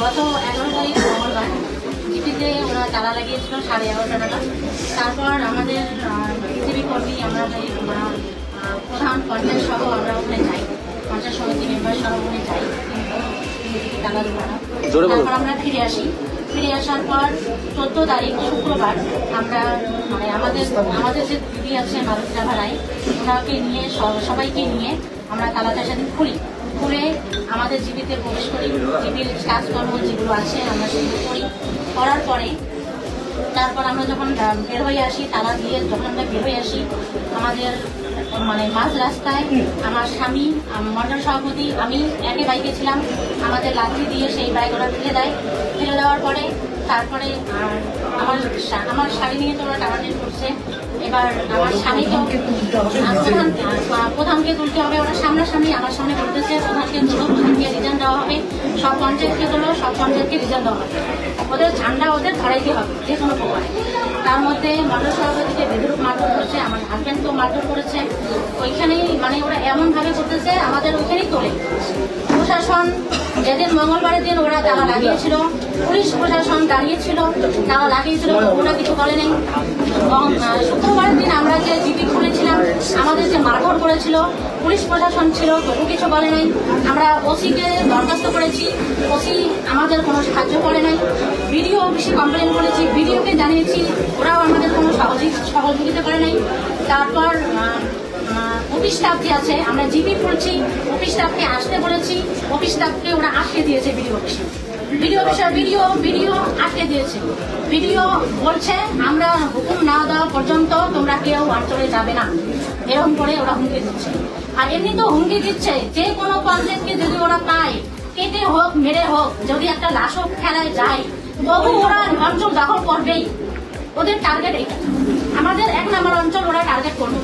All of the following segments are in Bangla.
গত এগারো তারিখ মঙ্গলবার জিপিতে ওরা তালা লাগিয়েছিল সাড়ে এগারোটা নাগাদ। তারপর আমাদের বিজেপি কর্মী আমরা প্রধান পঞ্চায়েত সহ আমরা ওখানে যাই। পঞ্চায়েত সমিতি মেম্বার সহ ওখানে যাই। তালা। তারপর আমরা ফিরে আসি। ফিরে আসার পর চোদ্দ তারিখ শুক্রবার আমরা মানে আমাদের আমাদের যে দিদি আছে মালুকা ভাড়ায় ওনাকে নিয়ে সবাইকে নিয়ে আমরা তালাটা সেদিন খুলি খুলে আমাদের জীবিতে প্রবেশ করি। জীবির কাজকর্ম যেগুলো আছে আমরা সেগুলো করি। করার পরে তারপর আমরা যখন বের হয়ে আসি, তালা দিয়ে যখন আমরা বের হয়ে আসি, আমাদের মানে মাঝ রাস্তায় আমার স্বামী মন্ডল সভাপতি, আমি একই বাইকে ছিলাম। আমাদের লাঠি দিয়ে সেই বাইক ওরা ফেলে দেয়। ফেলে দেওয়ার পরে তারপরে আমার আমার শাড়ি নিয়ে তো ওরা টানাটানি করছে। এবার আমার স্বামীকেও আহ, প্রধান প্রধানকে তুলতে হবে। ওরা সামনাসামনি আমার সামনে বলতেছে প্রধানকে তুলো প্রধানকে রিজার্ন দেওয়া হবে। সব পঞ্চায়েতকে তুলো সব পঞ্চায়েতকে রিজার্ন দেওয়া হবে। ওদের ঝান্ডা ওদের ধরাইতে হবে যে কোনো প্রকারে। তার মধ্যে মন্ডল সভাপতিকে বেদরূপ মারধর করেছে আমার হাজব্যান্ডকেও মারধর করেছে। ওইখানেই মানে ওরা এমনভাবে করতেছে আমাদের ওইখানেই তোলে। প্রশাসন যেদিন মঙ্গলবারের দিন ওরা তালা লাগিয়েছিল, পুলিশ প্রশাসন দাঁড়িয়েছিল, তালা লাগিয়েছিল ওরা কিছু করে নেই এবং শুক্রবারের দিন আমরা যে জিপি খুলেছিলাম আমাদের যে মারধর করেছিল, পুলিশ প্রশাসন ছিল, তবু কিছু বলে নাই আমরা ওসিকে দরখাস্ত করেছি, ওসি আমাদের কোনো সাহায্য করে নাই। বিডিও অফিসে কমপ্লেন করেছি, বিডিওকে জানিয়েছি, ওরাও আমাদের কোনো সহযোগি, সহযোগিতা করে নাই। তারপর অফিস স্টাফ যে আছে, আমরা জিপি স্টাফকে আসতে অফিস স্টাফকে ওরা আটকে দিয়েছে বিডিও অফিসে। বিডিও অফিসে ভিডিও ভিডিও আটকে দিয়েছে। ভিডিও বলছে, আমরা হুকুম না দেওয়া পর্যন্ত তোমরা কেউ অঞ্চলে যাবে না। এরকম করে ওরা হুমকি দিচ্ছে। আর এমনি তো হুমকি দিচ্ছে, যে কোনো পঞ্চায়েতকে যদি ওরা পায়, কেটে হোক, মেরে হোক, যদি একটা লাশও খেলায় যায়, তবু ওরা অঞ্চল দখল করবেই। ওদের টার্গেট এইটা। আমাদের এক নম্বর অঞ্চল ওরা টার্গেট করবে।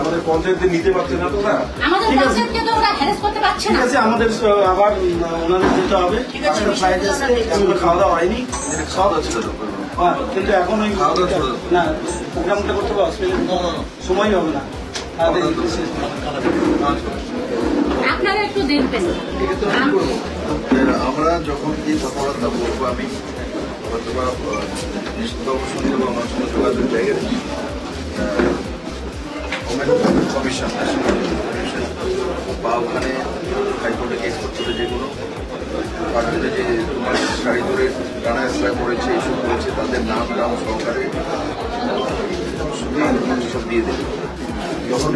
আমাদের পঞ্চায়েতে নিতে পারছে না তো আমাদের ঠিক আছে। ঠিক আছে আমাদের আবার ওনাদের যেতে হবে। ফ্লাইট আছে এখনও খাওয়া দাওয়া হয়নি। খাওয়া দাওয়া ছিল তো হ্যাঁ কিন্তু এখন ওই খাওয়া দাওয়া ছিল না প্রোগ্রামটা করতে হবে অসুবিধা সময় হবে না। আপনারা একটু দেখবেন আমরা যখন কি কথাবার্তা বলব আমি হয়তো বা নিশ্চিত শুনতে বা আমার সঙ্গে যোগাযোগ কমিশন বা ওখানে হাইকোর্টে কেস করছিল যেগুলো। যে তোমার শাড়ি ধরে টানা এসরা করেছে এইসব করেছে তাদের নাম নাম সহকারে সব দিয়ে দেবে। যখন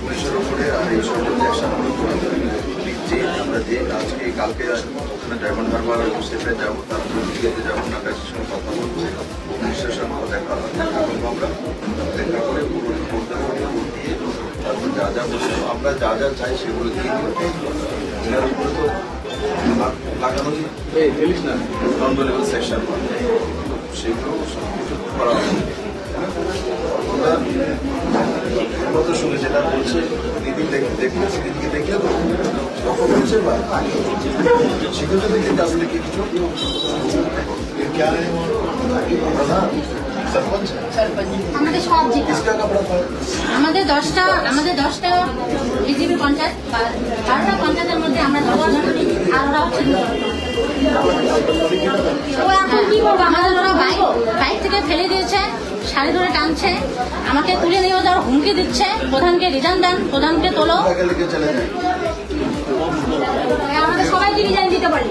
পুলিশের উপরে আর এই সব অ্যাকশন যে আমরা যে আজকে, কালকে ওখানে ডায়মন্ড হারবার সেফে যাব তারপর দিল্লিতে যাব নাকাশির সঙ্গে কথা বলব পুলিশের সঙ্গে দেখা করব আমরা আমরা যা যা চাই সেগুলো দিয়ে দিই এনার উপরে তো লাগ- লাগানো নন লেভেল সেকশন সেগুলো সব কিছু করা কত শুনে যেটা বলছে দিদি দেখলে দিদিকে দেখলে তো তখন বলছে বা সেগুলো দেখে আসলে কি কিছু? আমাদের দশটা আমাদের দশটা বিজেপি পঞ্চায়েত বারোটা পঞ্চায়েতের মধ্যে আমরা আর আমাদের বাইক বাইক থেকে ফেলে দিয়েছে শাড়ি ধরে টানছে। আমাকে তুলে নিয়ে যাওয়ার হুমকি দিচ্ছে। প্রধানকে রিজাইন দেন, প্রধানকে তোলো। সবাইকে রিজাইন দিতে পারি।